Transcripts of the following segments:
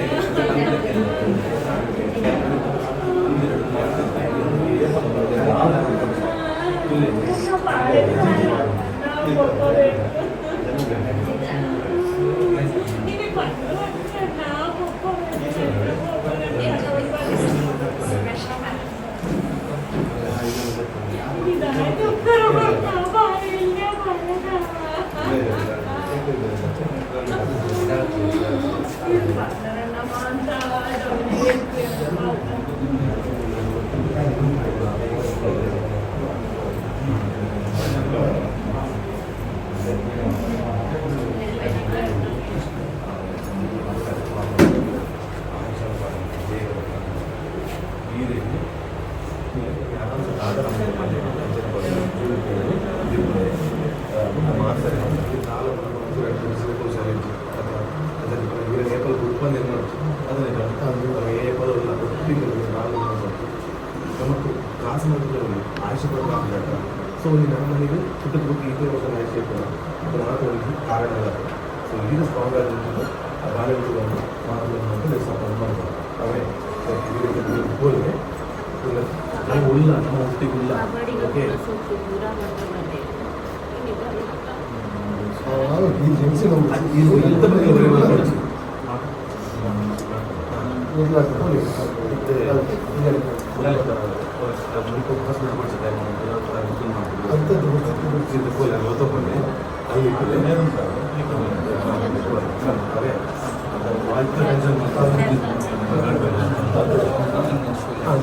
So ಇಲ್ಲಿ ನಮ್ಮ ಮನೆಗೆ ಚಿಕ್ಕ ಪುಟ್ಟ ಇತರ ಹೊಸ ಆಯ್ಕೆ ಕೂಡ ಮಾತುಗಳಿಗೆ ಕಾರಣಗಳಾಗ್ತದೆ ಸೊ ಈಗ ಸ್ಟ್ರಾಂಗ್ ಆಗಿರ್ತದೆ ಆ ಕಾರಣಗಳನ್ನು ಮಾತುಗಳನ್ನು ಅಂತ ಸಂಬಂಧ ಮಾಡ್ತಾರೆ ಅವೇ ಹೋದ್ರೆ ನಾವು ಉಲ್ಲ ನಮ್ಮ ಒಟ್ಟಿಗೆ ಉಲ್ಲ ಓಕೆ ಇದು ಎಂತ ಬಗ್ಗೆ ಬರೀ ಮಾತಾಡೋದು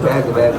ಬ್ಯಾಗ್ ಬ್ಯಾಗ್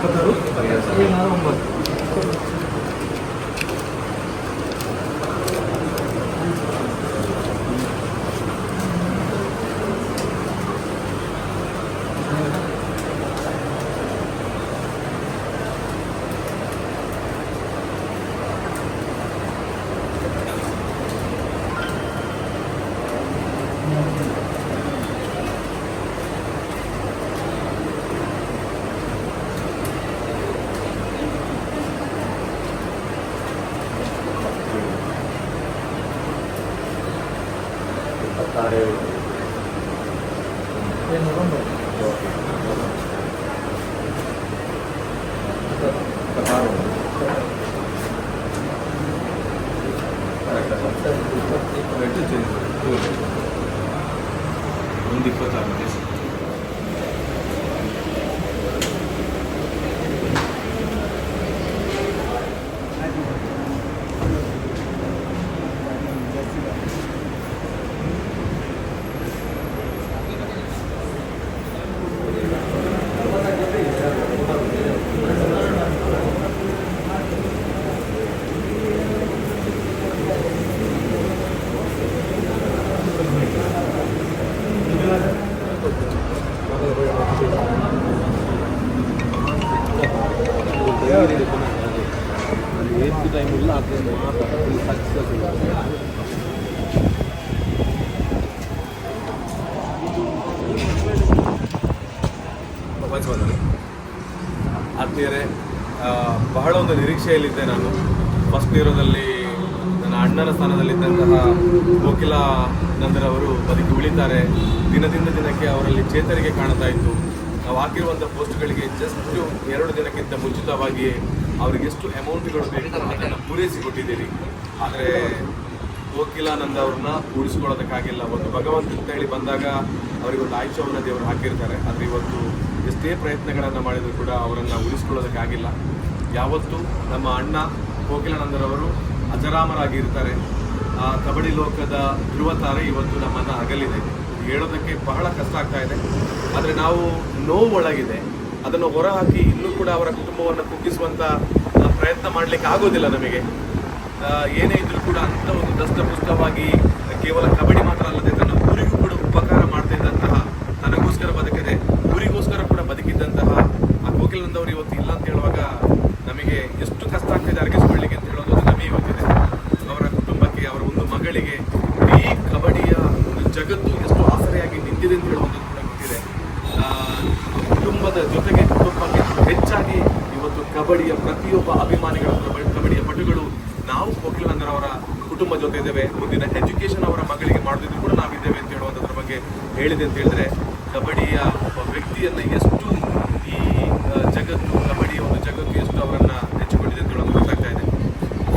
подарунок. 語れるってう、どんどん ಒಂದು ನಿರೀಕ್ಷೆಯಲ್ಲಿದ್ದೆ ನಾನು. ಫಸ್ಟ್ ಇರೋದಲ್ಲಿ ನನ್ನ ಅಣ್ಣನ ಸ್ಥಾನದಲ್ಲಿದ್ದಂತಹ ಕೋಕಿಲ ನಂದರವರು ಬದುಕಿ ಉಳಿತಾರೆ. ದಿನದಿಂದ ದಿನಕ್ಕೆ ಅವರಲ್ಲಿ ಚೇತರಿಕೆ ಕಾಣ್ತಾ ಇತ್ತು. ನಾವು ಹಾಕಿರುವಂಥ ಪೋಸ್ಟ್ಗಳಿಗೆ ಜಸ್ಟ್ ಎರಡು ದಿನಕ್ಕಿಂತ ಮುಂಚಿತವಾಗಿ ಅವ್ರಿಗೆ ಎಷ್ಟು ಅಮೌಂಟ್ಗಳು ಬೇಕು ಅದನ್ನು ಪೂರೈಸಿಕೊಟ್ಟಿದ್ದೀರಿ. ಆದರೆ ಕೋಕಿಲಾನಂದ ಅವ್ರನ್ನ ಉಳಿಸ್ಕೊಳ್ಳೋದಕ್ಕಾಗಿಲ್ಲ ಒಂದು ಭಗವಂತ ಅಂತ ಹೇಳಿ ಬಂದಾಗ ಅವರಿಗೊಂದು ಆಯುಷ್ಯವನ್ನು ದೇವರು ಹಾಕಿರ್ತಾರೆ. ಆದರೆ ಇವತ್ತು ಎಷ್ಟೇ ಪ್ರಯತ್ನಗಳನ್ನು ಮಾಡಿದರೂ ಕೂಡ ಅವರನ್ನು ಉಳಿಸ್ಕೊಳ್ಳೋದಕ್ಕಾಗಿಲ್ಲ. ಯಾವತ್ತೂ ನಮ್ಮ ಅಣ್ಣ ಕೋಕಿಲಾನಂದರವರು ಅಜರಾಮರಾಗಿರ್ತಾರೆ. ಆ ಕಬಡ್ಡಿ ಲೋಕದ ಧ್ರುವ ತಾರೆ ಇವತ್ತು ನಮ್ಮನ್ನು ಅಗಲಿದೆ ಹೇಳೋದಕ್ಕೆ ಬಹಳ ಕಷ್ಟ ಆಗ್ತಾ ಇದೆ. ಆದರೆ ನಾವು ನೋವು ಒಳಗಿದೆ ಅದನ್ನು ಹೊರಹಾಕಿ ಇನ್ನೂ ಕೂಡ ಅವರ ಕುಟುಂಬವನ್ನು ಕುಗ್ಗಿಸುವಂಥ ಪ್ರಯತ್ನ ಮಾಡಲಿಕ್ಕೆ ಆಗೋದಿಲ್ಲ ನಮಗೆ. ಏನೇ ಇದ್ರೂ ಕೂಡ ಅಂತ ಒಂದು ದಷ್ಟಪುಷ್ಟವಾಗಿ, ಕೇವಲ ಕಬಡ್ಡಿ ಮಾತ್ರ ಅಲ್ಲದೆ ತನ್ನ ಊರಿಗೂ ಕೂಡ ಉಪಕಾರ ಮಾಡ್ತಾ ಇದ್ದಂತಹ ತನಗೋಸ್ಕರ ಬದುಕದೆ ಊರಿಗೋಸ್ಕರ ಕೂಡ ಬದುಕಿದ್ದಂತಹ ಆ ಕೋಕಿಲನಂದವರು ಇವತ್ತು ಇಲ್ಲ ಅಂತ ಹೇಳುವಾಗ ನಮಗೆ ಎಷ್ಟು ಕಷ್ಟ ಆಗ್ತಿದೆ ಅರಗಿಸ್ಕೊಳ್ಳಿಕ್ಕೆ ಅಂತ ಹೇಳೋದು ಅದು ನಮಗೆ ಗೊತ್ತಿದೆ ಅವರ ಕುಟುಂಬಕ್ಕೆ ಅವರ ಒಂದು ಮಗಳಿಗೆ ಈ ಕಬಡ್ಡಿಯ ಒಂದು ಜಗತ್ತು ಎಷ್ಟು ಆಸರೆಯಾಗಿ ನಿಂತಿದೆ ಅಂತ ಹೇಳುವಂಥದ್ದು ಕೂಡ ಗೊತ್ತಿದೆ ಆ, ಕುಟುಂಬದ ಜೊತೆಗೆ ಕುಟುಂಬಕ್ಕೆ ಹೆಚ್ಚಾಗಿ ಇವತ್ತು ಕಬಡ್ಡಿಯ ಪ್ರತಿಯೊಬ್ಬ ಅಭಿಮಾನಿಗಳ ಕಬಡ್ಡಿ- ಕಬಡ್ಡಿಯ ಪಟುಗಳು, ನಾವು ಕೋಕಿಲಾನಂದರವರ ಕುಟುಂಬ ಜೊತೆ ಇದ್ದೇವೆ ಮುಂದಿನ ಎಜುಕೇಶನ್ ಅವರ ಮಗಳಿಗೆ ಮಾಡೋದಿದ್ರು ಕೂಡ ನಾವಿದ್ದೇವೆ ಅಂತ ಹೇಳುವಂಥದ್ರ ಬಗ್ಗೆ ಹೇಳಿದೆ ಅಂತ ಹೇಳಿದ್ರೆ, ಕಬಡ್ಡಿಯ ಒಬ್ಬ ವ್ಯಕ್ತಿಯನ್ನು ಎಷ್ಟು ಈ ಜಗತ್ತು, ಕಬಡ್ಡಿಯ ಒಂದು ಜಗತ್ತು ಎಷ್ಟು ಅವರನ್ನು ನೆಚ್ಚಿಕೊಂಡಿದೆ ಅಂತ ಹೇಳೋದು ಗೊತ್ತಾಗ್ತಾ ಇದೆ.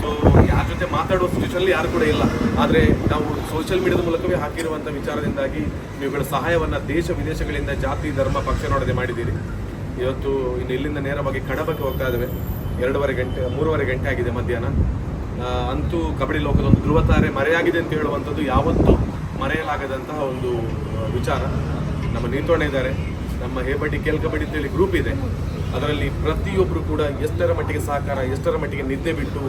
ಸೊ ಯಾರ ಜೊತೆ ಮಾತಾಡುವ ಸಿಚುವೇಷನಲ್ಲಿ ಯಾರು ಕೂಡ ಇಲ್ಲ. ಆದರೆ ನಾವು ಸೋಷಿಯಲ್ ಮೀಡಿಯಾದ ಮೂಲಕವೇ ಹಾಕಿರುವಂಥ ವಿಚಾರದಿಂದಾಗಿ ನೀವುಗಳ ಸಹಾಯವನ್ನು ದೇಶ ವಿದೇಶಗಳಿಂದ ಜಾತಿ, ಧರ್ಮ, ಪಕ್ಷ ನೋಡದೆ ಮಾಡಿದ್ದೀರಿ. ಇವತ್ತು ಇನ್ನು ಇಲ್ಲಿಂದ ನೇರವಾಗಿ ಕಡಬಕ್ಕೆ ಹೋಗ್ತಾ ಇದ್ದೇವೆ. ಎರಡೂವರೆ ಗಂಟೆ, ಮೂರುವರೆ ಗಂಟೆ ಆಗಿದೆ ಮಧ್ಯಾಹ್ನ. ಅಂತೂ ಕಬಡ್ಡಿ ಲೋಕದ ಒಂದು ಧ್ರುವತಾರೆ ಮರೆಯಾಗಿದೆ ಅಂತ ಹೇಳುವಂಥದ್ದು ಯಾವತ್ತೂ ಮರೆಯಲಾಗದಂತಹ ಒಂದು ವಿಚಾರ. ನಮ್ಮ ನಿಂತೋಣ ಇದ್ದಾರೆ. ನಮ್ಮ ಹೇಬಡ್ಡಿ ಕೇಲ್ ಕಬಡ್ಡಿ ಅಂತೇಳಿ ಗ್ರೂಪ್ ಇದೆ. ಅದರಲ್ಲಿ ಪ್ರತಿಯೊಬ್ಬರು ಕೂಡ ಎಷ್ಟರ ಮಟ್ಟಿಗೆ ಸಹಕಾರ, ಎಷ್ಟರ ಮಟ್ಟಿಗೆ ನಿದ್ದೆ ಬಿಟ್ಟು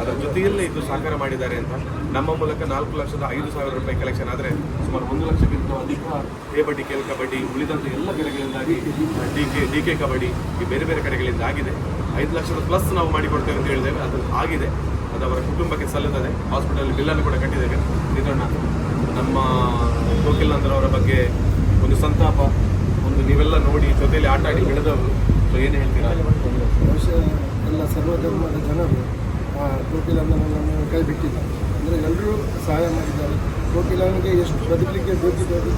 ಅದರ ಜೊತೆಯಲ್ಲೇ ಇದು ಸಹಕಾರ ಮಾಡಿದ್ದಾರೆ ಅಂತ ನಮ್ಮ ಮೂಲಕ ನಾಲ್ಕು ಲಕ್ಷದ ಐದು ಸಾವಿರ ರೂಪಾಯಿ ಕಲೆಕ್ಷನ್ ಆದರೆ ಸುಮಾರು ಒಂದು ಲಕ್ಷಕ್ಕಿಂತ ಅಧಿಕ ಹೇಬಡ್ಡಿ, ಕೇಲ್ ಕಬಡ್ಡಿ ಉಳಿದಂಥ ಎಲ್ಲ ಕಡೆಗಳಿಂದಾಗಿ D K D K kabaddi ಈ ಬೇರೆ ಬೇರೆ ಕಡೆಗಳಿಂದ ಆಗಿದೆ. ಐದು ಲಕ್ಷದ ಪ್ಲಸ್ ನಾವು ಮಾಡಿಕೊಡ್ತೇವೆ ಅಂತ ಹೇಳಿದ್ದೇವೆ, ಅದು ಆಗಿದೆ. ಅದು ಅವರ ಕುಟುಂಬಕ್ಕೆ ಸಲ್ಲುತ್ತದೆ ಹಾಸ್ಪಿಟಲ್ ಬಿಲ್ಲನ್ನು ಕೂಡ ಕಟ್ಟಿದ್ದೇವೆ. ಇದನ್ನು ನಮ್ಮ ಕೋಕಿಲ್ ಅವರ ಬಗ್ಗೆ ಒಂದು ಸಂತಾಪ, ಒಂದು ನೀವೆಲ್ಲ ನೋಡಿ ಜೊತೆಯಲ್ಲಿ ಆಟ ಆಡಿ ಬೆಳೆದವರು ಸೊ ಬಹುಶಃ ಎಲ್ಲ ಸರ್ವಧರ್ಮದ ಜನರು ಆ, ಕೋಕಿಲಣ್ಣನನ್ನು ಕೈ ಬಿಟ್ಟಿಲ್ಲ ಅಂದರೆ ಎಲ್ಲರೂ ಸಹಾಯ ಮಾಡಿದ್ದಾರೆ. ಕೋಕಿಲನಿಗೆ ಎಷ್ಟು ಬದುಕಲಿಕ್ಕೆ ಬೇಕಿದ್ದು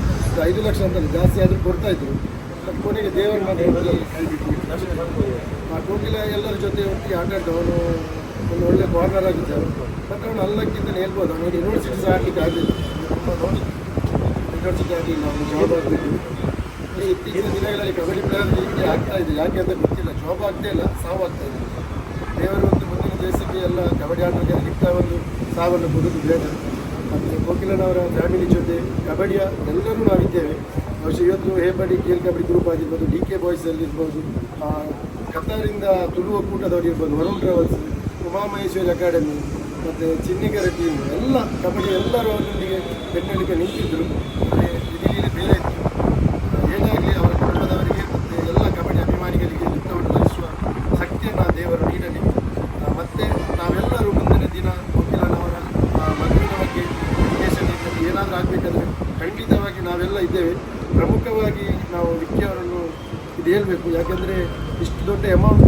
ಐದು ಲಕ್ಷ ಅಂತ ಜಾಸ್ತಿ ಆದರೂ ಕೊಡ್ತಾ ಇದ್ರು. ಬಟ್ ಕೊನೆಗೆ ದೇವರ ಮಾತ್ರ ಕೈ ಬಿಟ್ಟು ಆ ಕೋಕಿಲ ಎಲ್ಲರ ಜೊತೆ ಒಟ್ಟಿಗೆ ಆಟ ಅವನು ಒಂದು ಒಳ್ಳೆ ಕಾರ್ನರ್ ಆಗಿದ್ದ ಮತ್ತು ಅವನು ಅಲ್ಲಕ್ಕಿಂತ ಹೇಳ್ಬೋದು ಅವನಿಗೆ ಯೂನಿವರ್ಸಿಟಿ ಸಹ ಆಗಲಿಕ್ಕೆ ಆಗಲಿಲ್ಲ. ಯೂನಿವರ್ಸಿಟಿ ಆಗಲಿಲ್ಲ ಅವನು ಜಾಬ್ ಆಗಬೇಕು ಇತ್ತೀಚಿನ ದಿನಗಳಲ್ಲಿ ಕಬಡ್ಡಿ ಪ್ಲೇಯರ್ ಹೀಗೆ ಆಗ್ತಾ ಇದೆ. ಯಾಕೆ ಅಂತ ಗೊತ್ತಿಲ್ಲ. ಜಾಬ್ ಆಗ್ತಾ ಇಲ್ಲ ಸಾವು ಆಗ್ತಾ ಇದೆ. ದೇವರು ಒಂದು ಮುಂದಿನ ದೇಶಕ್ಕೆ ಎಲ್ಲ ಕಬಡ್ಡಿ ಆಟಕ್ಕೆ ಇಂಥ ಒಂದು ಸಾವನ್ನು ಬದುಕು ಬೇಡ ಮತ್ತು ಕೋಕಿಲನವರ ಫ್ಯಾಮಿಲಿ ಜೊತೆ ಕಬಡ್ಡಿಯ ಎಲ್ಲರೂ ನಾವಿದ್ದೇವೆ. ಬಹುಶಃ ಇವತ್ತು ಹೇಬಡಿ ಕೇಲ್ ಕಬಡ್ಡಿ ಗ್ರೂಪ್ ಆಗಿರ್ಬೋದು ಡಿ ಕೆ ಬಾಯ್ಸಲ್ಲಿ ಆ, ಕತಾರಿಂದ ತುಳು ಕೂಟದವರಿರ್ಬೋದು ವರುಣ್ ಟ್ರಾವೆಲ್ಸ್ ಉಮಾಮಹೇಶ್ವರಿ ಅಕಾಡೆಮಿ ಮತ್ತು ಚಿನ್ನಿಗರ ಟೀಮ್ ಎಲ್ಲ ಕಬಡ್ಡಿ ಎಲ್ಲರೂ ಅವರೊಂದಿಗೆ ಬೆನ್ನೆಲುಬೆ ನಿಂತಿದ್ದರು ಮತ್ತು ಇದರಲ್ಲಿ ಬೇರೆ ಇತ್ತು ಏನಾಗಲಿ ಅವರ ಕುಟುಂಬದವರಿಗೆ ಮತ್ತು ಎಲ್ಲ ಕಬಡ್ಡಿ ಅಭಿಮಾನಿಗಳಿಗೆ ಯುದ್ಧವನ್ನು ಭರಿಸುವ ಶಕ್ತಿಯನ್ನು ಆ ದೇವರು ನೀಡಲಿ ಆ, ಮತ್ತೆ ನಾವೆಲ್ಲರೂ ಮುಂದಿನ ದಿನ ವಕೀಲನವರ ಆ, ಮಗುವಿನ ಬಗ್ಗೆ ದೇಶದಲ್ಲಿ ಏನಾದರೂ ಆಗಬೇಕಾದ್ರೆ ಖಂಡಿತವಾಗಿ ನಾವೆಲ್ಲ ಇದ್ದೇವೆ ಪ್ರಮುಖವಾಗಿ ನಾವು ವಿಕ್ಕಿ ಇದು ಹೇಳಬೇಕು. ಯಾಕೆಂದರೆ ಇಷ್ಟು ದೊಡ್ಡ ಅಮೌಂಟ್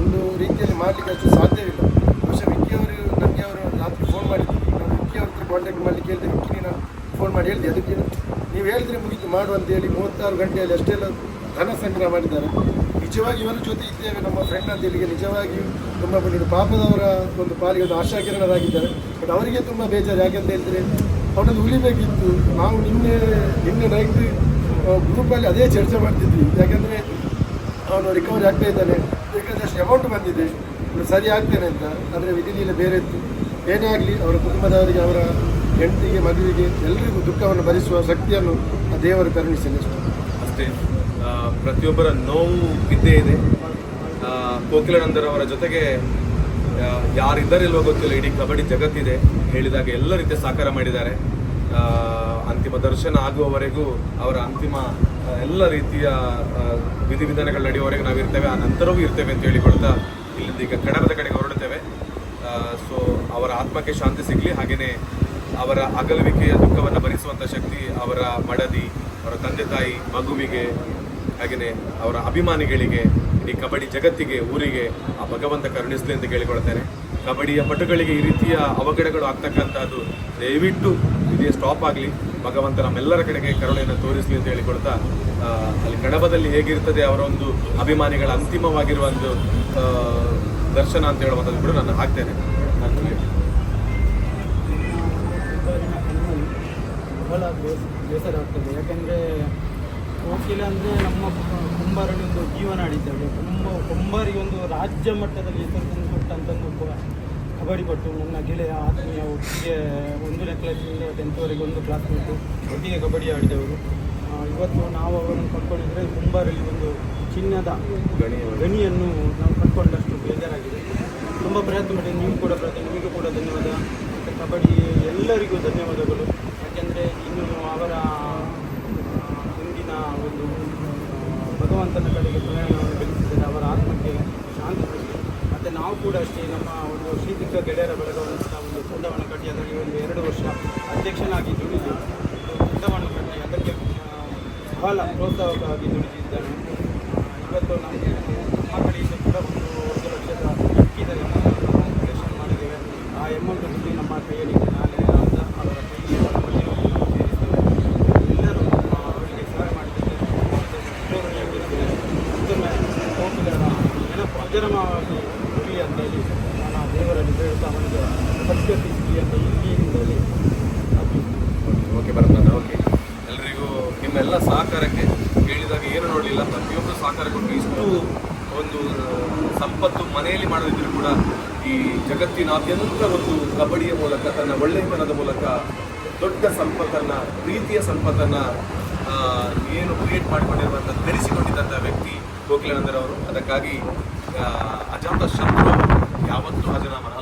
ಒಂದು ರೀತಿಯಲ್ಲಿ ಮಾಡಲಿಕ್ಕೆ ಅಷ್ಟು ಸಾಧ್ಯವಿಲ್ಲ ಬಹುಶಃ ವಿಕ್ಕಿ ಅವರು ನನಗೆ ಅವರು ರಾತ್ರಿ ಫೋನ್ ಮಾಡಿದ್ರು. ನಾನು ವಿಕ್ಕಿ ಅವ್ರ ಹತ್ರ ಕಾಂಟ್ಯಾಕ್ಟ್ ಮಾಡಲಿಕ್ಕೆ ಹೇಳಿದೆ, ವಿಕ್ಕಿ, ನಾನು ಫೋನ್ ಮಾಡಿ ಹೇಳಿದೆ, ಅದಕ್ಕೆ ನೀವು ಹೇಳಿದ್ರೆ ಮುಗಿತು, ಮಾಡು ಅಂತೇಳಿ ಮೂವತ್ತಾರು ಗಂಟೆಯಲ್ಲಿ ಅಷ್ಟೆಲ್ಲ ಧನ ಸಂಗ್ರಹ ಮಾಡಿದ್ದಾರೆ. ನಿಜವಾಗಿ ಇವರ ಜೊತೆ ಇದ್ದೇವೆ, ನಮ್ಮ ಫ್ರೆಂಡ್ ಅಂತ ನಿಜವಾಗಿ ತುಂಬ ಪುಣ್ಯರು ಪಾಪದವರ ಒಂದು ಪಾಲಿಗೆ ಒಂದು ಆಶಾಕಿರಣರಾಗಿದ್ದಾರೆ. ಬಟ್ ಅವರಿಗೆ ತುಂಬ ಬೇಜಾರು. ಯಾಕೆಂತ ಹೇಳಿದ್ರೆ ಅವನನ್ನು ಉಳಿಬೇಕಿತ್ತು. ನಾವು ನಿನ್ನೆ ನಿನ್ನೆ ನೈಟ್ ಗ್ರೂಪಲ್ಲಿ ಅದೇ ಚರ್ಚೆ ಮಾಡ್ತಿದ್ವಿ. ಯಾಕೆಂದರೆ ಅವನು ರಿಕವರಿ ಆಗ್ತಾ ಇದ್ದಾನೆ. ಬೇಕಾದಷ್ಟು ಅಮೌಂಟ್ ಬಂದಿದೆ. ಸರಿ ಆಗ್ತೇನೆ ಅಂತ. ಆದರೆ ವಿಧಿಲೀಲೆ ಬೇರೆ ಇತ್ತು. ಏನೇ ಆಗಲಿ, ಅವರ ಕುಟುಂಬದವರಿಗೆ, ಅವರ ಹೆಂಡತಿಗೆ, ಮದುವೆಗೆ ಎಲ್ಲರಿಗೂ ದುಃಖವನ್ನು ಭರಿಸುವ ಶಕ್ತಿಯನ್ನು ಆ ದೇವರು ಕರುಣಿಸಲಿ ಅಷ್ಟೇ. ಅಷ್ಟೇ. ಪ್ರತಿಯೊಬ್ಬರ ನೋವು ಇದ್ದೇ ಇದೆ. ಕೋಕಿಲಾನಂದರವರ ಜೊತೆಗೆ ಯಾರಿದ್ದಾರಿಲ್ವೋ ಗೊತ್ತಿಲ್ಲ, ಇಡೀ ಕಬಡ್ಡಿ ಜಗತ್ತಿದೆ ಹೇಳಿದಾಗ ಎಲ್ಲ ರೀತಿಯ ಸಹಕಾರ ಮಾಡಿದ್ದಾರೆ. ಅಂತಿಮ ದರ್ಶನ ಆಗುವವರೆಗೂ ಅವರ ಅಂತಿಮ ಎಲ್ಲ ರೀತಿಯ ವಿಧಿವಿಧಾನಗಳು ನಡೆಯುವವರೆಗೂ ನಾವು ಇರ್ತೇವೆ, ಆ ನಂತರವೂ ಇರ್ತೇವೆ ಅಂತ ಹೇಳಿಕೊಳ್ತಾ ಇಲ್ಲಿಂದ ಈಗ ಕಡಬದ ಕಡೆಗೆ ಹೊರಡುತ್ತೇವೆ. ಸೊ ಅವರ ಆತ್ಮಕ್ಕೆ ಶಾಂತಿ ಸಿಗಲಿ ಹಾಗೆಯೇ ಅವರ ಅಗಲುವಿಕೆಯ ದುಃಖವನ್ನು ಭರಿಸುವಂಥ ಶಕ್ತಿ ಅವರ ಮಡದಿ, ಅವರ ತಂದೆ ತಾಯಿ ಮಗುವಿಗೆ ಹಾಗೆಯೇ ಅವರ ಅಭಿಮಾನಿಗಳಿಗೆ ಇಡೀ ಕಬಡ್ಡಿ ಜಗತ್ತಿಗೆ, ಊರಿಗೆ ಆ ಭಗವಂತ ಕರುಣಿಸಲಿ ಅಂತ ಕೇಳಿಕೊಳ್ತೇನೆ ಕಬಡ್ಡಿಯ ಪಟುಗಳಿಗೆ ಈ ರೀತಿಯ ಅವಘಡಗಳು ಆಗ್ತಕ್ಕಂಥದ್ದು ದಯವಿಟ್ಟು ಇದೇ ಸ್ಟಾಪ್ ಆಗಲಿ. ಭಗವಂತ ನಮ್ಮೆಲ್ಲರ ಕಡೆಗೆ ಕರುಣೆಯನ್ನು ತೋರಿಸಲಿ ಅಂತ ಹೇಳಿಕೊಳ್ತಾ ಅಲ್ಲಿ ಕಡಬದಲ್ಲಿ ಹೇಗಿರ್ತದೆ ಅವರ ಒಂದು ಅಭಿಮಾನಿಗಳ ಅಂತಿಮವಾಗಿರುವ ಒಂದು ದರ್ಶನ ಅಂತ ಹೇಳುವಂಥದ್ದು ಕೂಡ ನಾನು ಹಾಕ್ತೇನೆ. ಬೇಸರ ಆಗ್ತದೆ. ಯಾಕೆಂದರೆ ಕೋಕಿಲ ಅಂದರೆ ನಮ್ಮ ಕುಂಬಾರನ ಒಂದು ಜೀವನಾಡಿದ್ದಾಳೆ ತುಂಬ ಕುಂಬಾರಿಗೆ ಒಂದು ರಾಜ್ಯ ಮಟ್ಟದಲ್ಲಿ ಹೆಸರು ತಂದು ಕೊಟ್ಟಂತಂದು ಕಬಡ್ಡಿ ಪಟ್ಟು ನನ್ನ ಗೆಳೆಯ ಆತ್ಮೀಯ ಒಟ್ಟಿಗೆ ಒಂದನೇ ಕ್ಲಾಸಿಂದ ಟೆಂತ್ವರೆಗೆ ಒಂದು ಕ್ಲಾಸ್ ಬಿಟ್ಟು ಒಟ್ಟಿಗೆ ಕಬಡ್ಡಿ ಆಡಿದವರು. ಇವತ್ತು ನಾವು ಅವರನ್ನು ಕರ್ಕೊಂಡಿದ್ರೆ ಕುಂಬಾರಲ್ಲಿ ಒಂದು ಚಿನ್ನದ ಗಣಿಯನ್ನು- ಗಣಿಯನ್ನು ನಾವು ಕರ್ಕೊಂಡಷ್ಟು ಬೇಜಾರಾಗಿದೆ. ತುಂಬ ಪ್ರಯತ್ನ ಮಾಡಿ, ನೀವು ಕೂಡ ಪ್ರಯತ್ನ ನಿಮಗೂ ಕೂಡ ಧನ್ಯವಾದ. ಮತ್ತು ಕಬಡ್ಡಿ ಎಲ್ಲರಿಗೂ ಧನ್ಯವಾದಗಳು ಯಾಕೆಂದರೆ ಇನ್ನು ಅವರ ಆ, ಮುಂದಿನ ಒಂದು ಆ, ಭಗವಂತನ ಕಡೆಗೆ ಪ್ರಯಾಣವನ್ನು ಬೆಳೆಸಿದರೆ ಅವರ ಆತ್ಮಕ್ಕೆ ಶಾಂತಿ ಸಿಗಲಿ ಮತ್ತು ನಾವು ಕೂಡ ಅಷ್ಟೇ ನಮ್ಮ ಒಂದು ಶ್ರೀದಿಗ್ಗ ಗೆಳೆಯರ ಸಹ ಒಂದು ತಂಡವನ್ನು ಕಟ್ಟಿ ಅದರಲ್ಲಿ ಒಂದು ಎರಡು ವರ್ಷ ಅಧ್ಯಕ್ಷನಾಗಿ ದುಡಿದು ತಂಡವನ್ನು ಕಟ್ಟಿ ಅದಕ್ಕೆ ಬಹಳ ಪ್ರೋತ್ಸಾಹಕವಾಗಿ ದುಡಿದಿದ್ದಾನೆ ಇವತ್ತು ನಮಗೆ ನಮ್ಮ ಕಡೆಯಿಂದ ಕೂಡ ಒಂದು ಒಂದು ಲಕ್ಷದ ಅಕ್ಕಿದಲ್ಲಿ ಕಲೆಕ್ಷನ್ ಮಾಡಿದ್ದೇವೆ. ಆ ಅಮೌಂಟ್ ನಮ್ಮ ಕೈಯಲ್ಲಿ ನಾನೇ ಅಂತ ಅವರ ಕೈಗೆ ಅವರ ಮನೆಯವರಿಗೆ ನಾವು ಸೇರಿಸ್ತೇವೆ ಎಲ್ಲರೂ ನಮ್ಮ ಅವರಿಗೆ ಸಹಾಯ ಮಾಡಿದ್ದೇವೆ ಮತ್ತೊಮ್ಮೆ ಕೋಕಿಲರ ನೆನಪು ಅಜರಮವಾಗಿ ಇರಲಿ ಅಂತ ಹೇಳಿ ನಾನು ಆ ದೇವರಲ್ಲಿ ಹೇಳ್ತಾ ಅವನಿಗೆ ಸದ್ಗತಿಸಲಿ ಅಂತ ಇಲ್ಲಿಯಿಂದಲೇ ಅಭಿವೃದ್ಧಿ ಓಕೆ ಬರ್ತದೆ ಓಕೆ ಎಲ್ರಿಗೂ ನಿಮ್ಮೆಲ್ಲ ಸಹಕಾರಕ್ಕೆ ಹೇಳಿದಾಗ ಏನು ಪ್ರತಿಯೊಬ್ಬರು ಸಹಕಾರ ಕೊಟ್ಟು ಇಷ್ಟು ಒಂದು ಸಂಪತ್ತು ಮನೆಯಲ್ಲಿ ಮಾಡೋದಿದ್ರು ಕೂಡ ಈ ಜಗತ್ತಿನಾದ್ಯಂತ ಒಂದು ಕಬಡ್ಡಿಯ ಮೂಲಕ, ತನ್ನ ಒಳ್ಳೆಯತನದ ಮೂಲಕ ದೊಡ್ಡ ಸಂಪತ್ತನ್ನು, ಪ್ರೀತಿಯ ಸಂಪತ್ತನ್ನು ಏನು ಕ್ರಿಯೇಟ್ ಮಾಡಿಕೊಂಡಿರುವಂಥ ಧರಿಸಿಕೊಂಡಿದ್ದಂಥ ವ್ಯಕ್ತಿ ಕೋಕಿಲಾನಂದರವರು ಅದಕ್ಕಾಗಿ ಅಜಾತ ಶತ್ರು ಯಾವತ್ತೂ ಅಜನಾಮನ